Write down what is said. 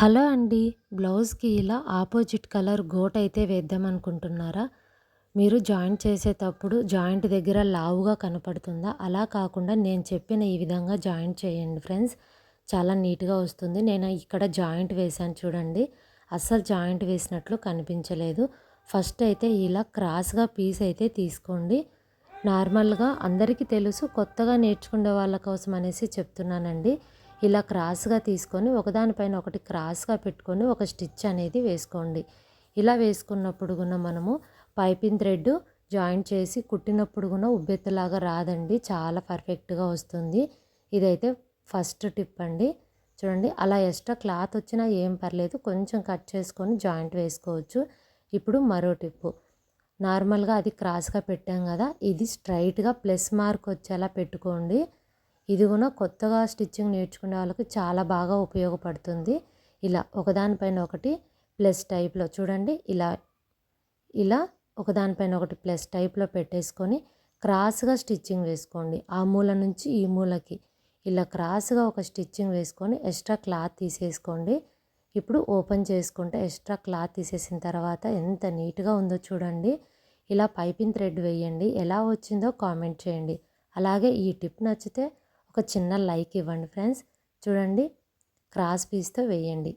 Hello అండి బ్లౌజ్కి ఇలా ఆపోజిట్ కలర్ గోట్ అయితే వేద్దాం అనుకుంటున్నారా? మీరు జాయింట్ చేసేటప్పుడు జాయింట్ దగ్గర లావుగా కనపడుతుందా? అలా కాకుండా నేను చెప్పిన ఈ విధంగా జాయింట్ చేయండి ఫ్రెండ్స్. చాలా నీట్గా వస్తుంది. నేను ఇక్కడ జాయింట్ వేశాను చూడండి. అస్సలు జాయింట్ వేసినట్లు కనిపించలేదు. ఫస్ట్ అయితే ఇలా క్రాస్గా పీస్ అయితే తీసుకోండి. నార్మల్గా అందరికీ తెలుసు కొత్తగా నేర్చుకునే వాళ్ళ కోసం అనేసి చెప్తున్నానండి. ఇలా క్రాస్గా తీసుకొని ఒకదానిపైన ఒకటి క్రాస్గా పెట్టుకొని ఒక స్టిచ్ అనేది వేసుకోండి. ఇలా వేసుకున్నప్పుడు కూడా మనము పైపింగ్ థ్రెడ్ జాయింట్ చేసి కుట్టినప్పుడు కూడా ఉబ్బెత్తులాగా రాదండి. చాలా పర్ఫెక్ట్గా వస్తుంది. ఇదైతే ఫస్ట్ టిప్ అండి. చూడండి అలా ఎక్స్ట్రా క్లాత్ వచ్చినా ఏం పర్లేదు. కొంచెం కట్ చేసుకొని జాయింట్ వేసుకోవచ్చు. ఇప్పుడు మరో టిప్పు. నార్మల్గా అది క్రాస్గా పెట్టాం కదా ఇది స్ట్రైట్గా ప్లస్ మార్క్ వచ్చేలా పెట్టుకోండి. ఇది కూడా కొత్తగా స్టిచ్చింగ్ నేర్చుకునే వాళ్ళకి చాలా బాగా ఉపయోగపడుతుంది. ఇలా ఒకదానిపైన ఒకటి ప్లస్ టైప్లో చూడండి ఇలా ఇలా ఒకదానిపైన ఒకటి ప్లస్ టైప్లో పెట్టేసుకొని క్రాస్గా స్టిచ్చింగ్ వేసుకోండి. ఆ మూల నుంచి ఈ మూలకి ఇలా క్రాస్గా ఒక స్టిచ్చింగ్ వేసుకొని ఎక్స్ట్రా క్లాత్ తీసేసుకోండి. ఇప్పుడు ఓపెన్ చేసుకుంటే ఎక్స్ట్రా క్లాత్ తీసేసిన తర్వాత ఎంత నీట్గా ఉందో చూడండి. ఇలా పైపింగ్ థ్రెడ్ వేయండి. ఎలా వచ్చిందో కామెంట్ చేయండి. అలాగే ఈ టిప్ నచ్చితే ఒక చిన్న లైక్ ఇవ్వండి ఫ్రెండ్స్. చూడండి క్రాస్ పీస్తో వేయండి.